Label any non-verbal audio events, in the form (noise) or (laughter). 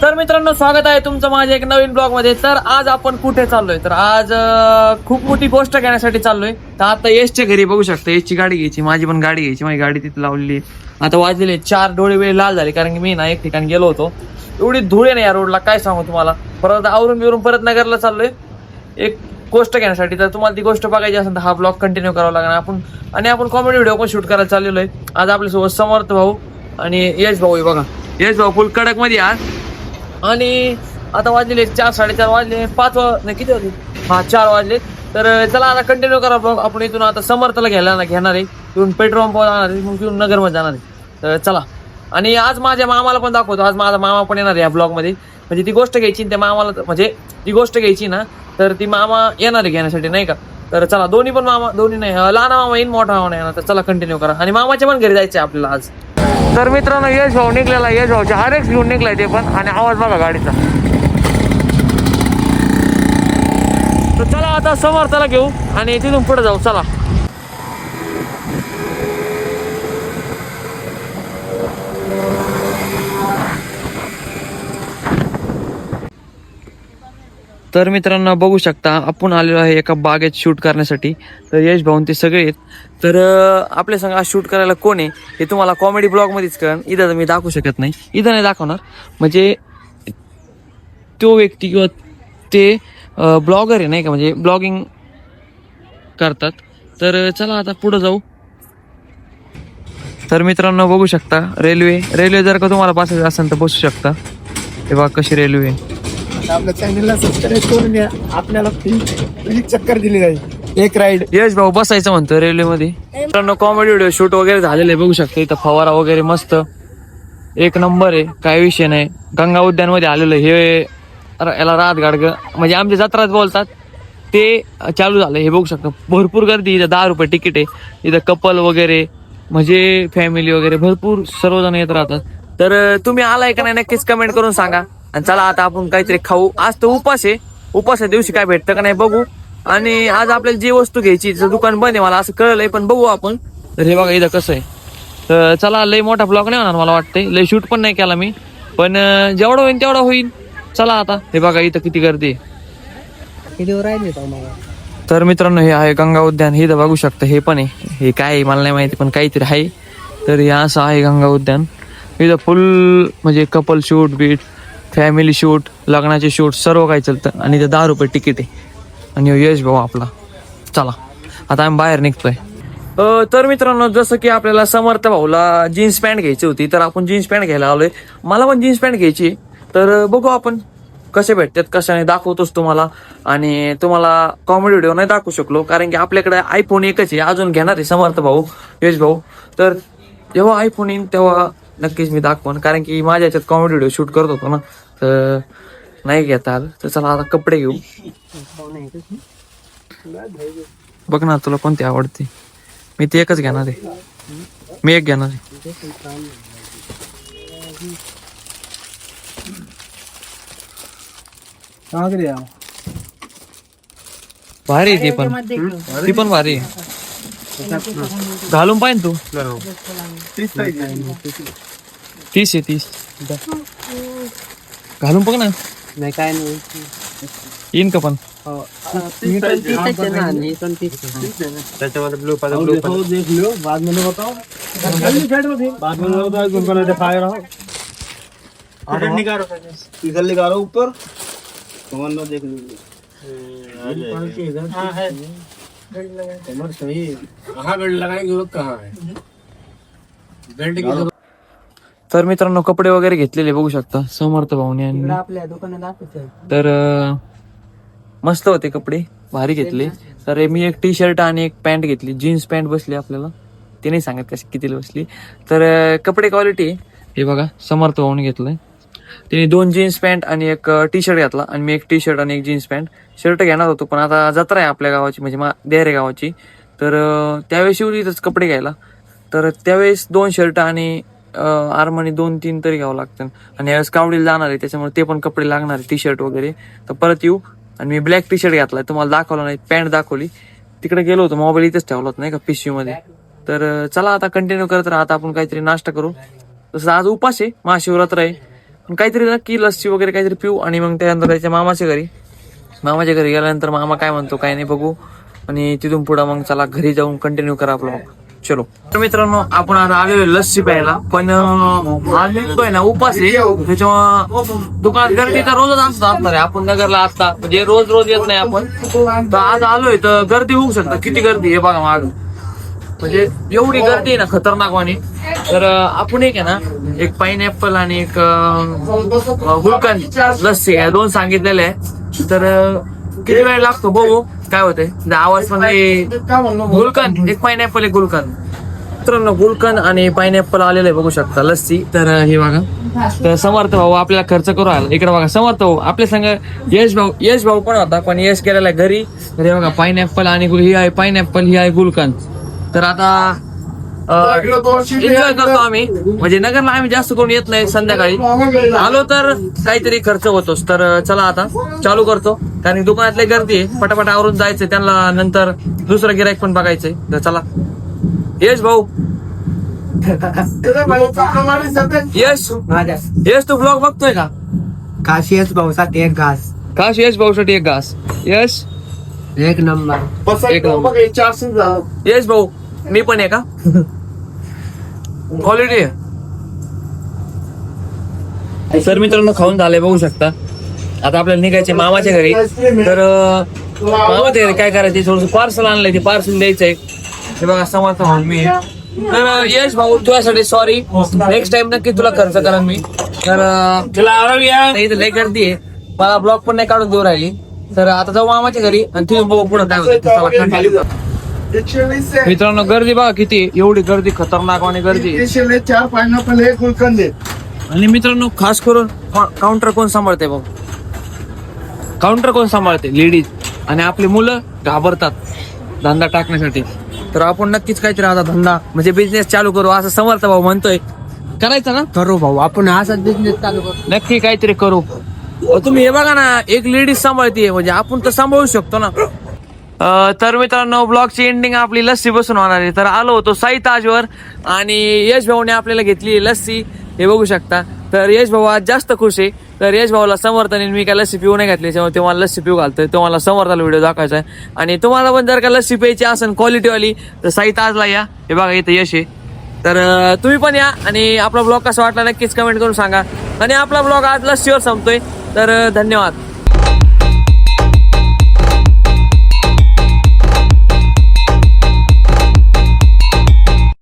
तर मित्रांनो स्वागत आहे तुमचं माझ्या एक नवीन ब्लॉगमध्ये तर आज आपण कुठे चाललोय? तर आज खूप मोठी गोष्ट घेण्यासाठी चाललोय. तर आता एसच्या घरी बघू शकता एसची गाडी घ्यायची माझी पण गाडी घ्यायची माझी गाडी तिथे लावलेली आहे. आता वाजलेले चार डोळे वेळ लाल झाले कारण की मी ना एक ठिकाणी गेलो होतो. एवढी धुळे नाही या रोडला काय सांगू तुम्हाला? परत आवरून बिवरून परत नगरला चाललोय. एक गोष्ट घेण्यासाठी तर तुम्हाला ती गोष्ट बघायची असेल तर हा ब्लॉग कंटिन्यू करावा लागणार. आपण आणि आपण कॉमेडी व्हिडिओ पण शूट करायला चाललेलो आहे. आज आपल्यासोबत समर्थ भाऊ आणि यश भाऊ बघा. यश भाऊ फुल कडकमध्ये आज आणि आता वाजलेले चार साडेचार वाजले पाच वा नाही किती वाजले? हा चार वाजले. तर चला आता कंटिन्यू करा ब्लॉग आपण इथून आता समर्थला घ्यायला ना घेणार आहे. तिथून पेट्रोल पंप जाणार आहे मग तिथून नगरमध्ये जाणार आहे. तर चला. आणि आज माझ्या मामाला पण दाखवतो. आज माझा मामा पण येणार आहे या ब्लॉगमध्ये. म्हणजे ती गोष्ट घ्यायची त्या मामाला म्हणजे ती गोष्ट घ्यायची ना तर ती मामा येणार आहे घेण्यासाठी नाही का? तर चला. दोन्ही पण मामा दोन्ही नाही. लहान मामा येईन मोठा मामा नाही येणार. तर चला कंटिन्यू करा. आणि मामाच्या पण घरी जायचं आहे आपल्याला आज. तर मित्रांनो यश भाऊ निघलेला यश भाऊच्या हर एक घेऊन निघलाय ते पण. आणि आवाज बघा गाडीचा. तर चला आता समर्थाला घेऊ आणि तिथून पुढे जाऊ. चला. तर मित्रांनो बघू शकता आपण आलेलो आहे एका बागेत शूट करण्यासाठी. तर यश भाऊन ते सगळे आहेत. तर आपल्या संग आज शूट करायला कोण आहे हे तुम्हाला कॉमेडी ब्लॉगमध्येच कळण इथं तर मी दाखवू शकत नाही. इथं नाही दाखवणार. म्हणजे तो व्यक्ती किंवा ते ब्लॉगर आहे नाही का? म्हणजे ब्लॉगिंग करतात. तर चला आता पुढं जाऊ. तर मित्रांनो बघू शकता रेल्वे रेल्वे जर का तुम्हाला बसायचं असेल तर बसू शकता. हे कशी रेल्वे आहे. आता आपल्या चॅनलला सबस्क्राईब करून या आपल्याला फ्री फ्री चक्कर दिली जाईल. एक राईड यश भाऊ बसायचं म्हणतो रेल्वेमध्ये मित्रांनो कॉमेडी व्हिडिओ शूट वगैरे झालेले आहे, बघू शकता इथं फवारा वगैरे मस्त. एक नंबर आहे काय विषय नाही. गंगा उद्यानमध्ये आलेलं आहे. हे याला रात गाडग म्हणजे आमच्या जत्रात बोलतात ते चालू झालं. हे बघू शकता भरपूर गर्दी इथं दहा रुपये तिकीट आहे. इथं कपल वगैरे म्हणजे फॅमिली वगैरे भरपूर सर्वजण येत राहतात. तर तुम्ही आलाय का नाही नक्कीच कमेंट करून सांगा. आणि चला आता आपण काहीतरी खाऊ. आज तर उपास आहे. उपासच्या दिवशी काय भेटतं का नाही बघू. आणि आज आपल्याला जी वस्तू घ्यायची दुकान बंद आहे मला असं कळलंय पण बघू आपण. तर हे बघा इथं कसं आहे. तर चला लय मोठा ब्लॉग नाही होणार मला वाटतंय. लय शूट पण नाही केला मी. पण जेवढं होईल तेवढं होईल चला आता. हे बघा इथं किती गर्दी आहे. तर मित्रांनो हे आहे गंगा उद्यान. हे तर बघू शकता हे पण आहे. हे काय आहे मला नाही माहिती पण काहीतरी आहे. तर हे असं आहे गंगा उद्यान. इथं फुल म्हणजे कपल शूट बीट फॅमिली शूट लग्नाचे शूट सर्व काही चालतं. आणि ते दहा रुपये तिकीट आहे. आणि यश भाऊ आपला. चला आता आम्ही बाहेर निघतोय. तर मित्रांनो जसं की आपल्याला समर्थ भाऊला जीन्स पॅन्ट घ्यायची होती तर आपण जीन्स पॅन्ट घ्यायला आलोय. मला पण जीन्स पॅन्ट घ्यायची आहे. तर बघू आपण कसे भेटतात कशाने दाखवतोच तुम्हाला. आणि तुम्हाला कॉमेडी व्हिडिओ नाही दाखवू शकलो कारण की आपल्याकडे आयफोन एकच आहे. अजून घेणार आहे समर्थ भाऊ यश भाऊ. तर जेव्हा आयफोन येईन तेव्हा नक्कीच मी दाखवण कारण की माझ्या याच्यात कॉमेडी व्हिडिओ शूट करत होतो ना तर नाही घेता आलं. तर चला आता कपडे घेऊ. बघ ना तुला कोणती आवडते? मी ते एकच घेणार आहे. मी एक घेणार आहे. भारी ती पण. ती पण भारी आहे. घालून पाहिजे तू. तीस आहे तीस घालून बघ ना नाही काय नाही येईन का पण मी पण तीसच आहे ना मी पण तीस त्याच्यामध्ये ब्लू पाहिजे ब्लू पाहिजे देख लो बाद में बताओ बाद में बताओ तुमको ना दिखाए रहो टिकट निकालो टिकट निकालो ऊपर कमर में देख लीजिए हाँ है कमर सही कहाँ बेल्ट लगाएँगे वो कहाँ है बेल्ट की तर मित्रांनो कपडे वगैरे घेतलेले बघू शकता. समर्थ भाऊने आणि आपल्या दुकानात तर अं, मस्त होते कपडे. भारी घेतले. तर मी एक टी शर्ट आणि एक पॅन्ट घेतली. जीन्स पॅन्ट बसली आपल्याला. ते नाही सांगत कशी कितीला बसली. तर अं, कपडे क्वालिटी आहे. हे बघा समर्थ भाऊने घेतलंय. तिने दोन जीन्स पॅन्ट आणि एक टी शर्ट घेतला. आणि मी एक टी शर्ट आणि एक जीन्स पॅन्ट शर्ट घेणार होतो पण आता जत्रा आहे आपल्या गावाची म्हणजे मा देहरे गावाची. तर अं, त्यावेळेस येऊ इथंच कपडे घ्यायला. तर त्यावेळेस दोन शर्ट आणि आरमानी दोन तीन तरी घ्यावं लागतं. आणि यावेळेस कावडीला जाणार आहे त्याच्यामुळे ते पण कपडे लागणार आहे टी शर्ट वगैरे. तर परत येऊ. आणि मी ब्लॅक टी शर्ट घातलाय. तुम्हाला दाखवलं नाही पॅन्ट दाखवली. तिकडे गेलो होतो मोबाईल इथेच ठेवला होता नाही का पिशवी मध्ये. तर चला आता कंटिन्यू करत राहा. आता आपण काहीतरी नाश्ता करू. तसं आज उपास आहे महाशिवरात्र आहे. काहीतरी नक्की लस्सी वगैरे काहीतरी पिऊ आणि मग त्यानंतर त्याच्या मामाच्या घरी. मामाच्या घरी गेल्यानंतर मामा काय म्हणतो काय नाही बघू. आणि तिथून पुढं मग चला घरी जाऊन कंटिन्यू करा आपलं मग. चलो. तर मित्रांनो आपण आता आलेलो लस्सी प्यायला. पण आज निघतोय ना उपास आहे. त्याच्यामुळं दुकानात गर्दी तर रोजच असत असणार आहे. आपण नगरला आता म्हणजे रोज रोज येत नाही आपण. तर आज आलोय तर गर्दी होऊ शकतं. किती गर्दी आहे बघा माग. म्हणजे एवढी गर्दी आहे ना खतरनाक वाणी. तर आपण एक आहे ना एक पाईनॅपल आणि एक गुलकन लस्सी या दोन सांगितलेले आहे. तर किती वेळ लागतो बघू. काय होतंय? आवाजमध्ये गुलकन एक पाईनॅपल एक गुलकन मित्रांनो गुलकन आणि पाईनॅपल आलेलं आहे बघू शकता. लस्सी. तर हे बघा. तर समर्थ भाऊ आपल्याला खर्च करू आला इकडे बघा समर्थ भाऊ आपल्या संग यश भाऊ यश भाऊ पण होता? पण यश गेलेला आहे घरी? तर हे बघा पाईनॅपल आणि ही आहे पाईनॅपल ही आहे गुलकन तर आता एन्जॉय करतो आम्ही. म्हणजे नगरला आम्ही जास्त करून येत नाही संध्याकाळी. आलो तर काहीतरी खर्च होतोच तर चला आता चालू करतो. कारण दुकानातले गर्दी आहे. पटापट आवरून जायचंय. त्यांना नंतर दुसरं गिराईक पण बघायचंय. तर चला. यश भाऊ. यश. यश तू ब्लॉग बघतोय का? काशियस भाऊसाठी एक घास काश यश भाऊसाठी एक घास. यश. एक नंबर. एक नंबर. यश भाऊ मी पण आहे का? (laughs) क्वालिटी आहे. सर मित्रांनो खाऊन झाले बघू शकता. आता आपल्याला निघायचे मामाच्या घरी. तर मामाच्या घरी काय करायचे थोडस पार्सल आणलंय ते पार्सल द्यायचंय. हे बघा समर्थ म्हणून मी. तर यश भाऊ तुझ्यासाठी सॉरी नेक्स्ट टाइम नक्की तुला खर्च करेन मी. तर इथं लय गर्दी आहे. मला ब्लॉग पण नाही काढून देऊ राहिली. तर आता जाऊ मामाच्या घरी आणि तुम्ही बघू पुढे काय होतं. मित्रांनो गर्दी बघा किती. एवढी गर्दी खतरनाक आणि गर्दी. चार पायनापल एक गुलकंद दे आणि मित्रांनो खास करून काउंटर कोण सांभाळते बघ? काउंटर कोण सांभाळते? लेडीज. आणि आपली मुलं घाबरतात धंदा टाकण्यासाठी. तर आपण नक्कीच काहीतरी आता धंदा म्हणजे बिझनेस चालू करू असं समर्थ भाऊ म्हणतोय. करायचं ना? करू भाऊ आपण असाच बिझनेस चालू करू. नक्की काहीतरी करू. अहो, तुम्ही हे बघा ना एक लेडीज सांभाळते म्हणजे आपण तर सांभाळू शकतो ना. तर मित्रांनो ब्लॉगची एंडिंग आपली लस्सी बसून होणार आहे. तर आलो होतो साई ताजवर आणि यश भाऊने आपल्याला घेतली लस्सी. हे बघू शकता. तर यश भाऊ आज जास्त खुश आहे. तर यश भाऊला समर्थन मी काय लस्सी पिऊ नाही घातली त्यामुळे तुम्हाला लस्सी पिऊ घालतोय. तुम्हाला समर्थाला व्हिडिओ दाखवायचा आहे. आणि तुम्हाला पण जर का लस्सी प्यायची असेल क्वालिटीवाली तर साई ताजला या. हे बघा इथं यश आहे. तर तुम्ही पण या आणि आपला ब्लॉग कसा वाटला नक्कीच कमेंट करून सांगा. आणि आपला ब्लॉग आज लस्सीवर संपतोय. तर धन्यवाद.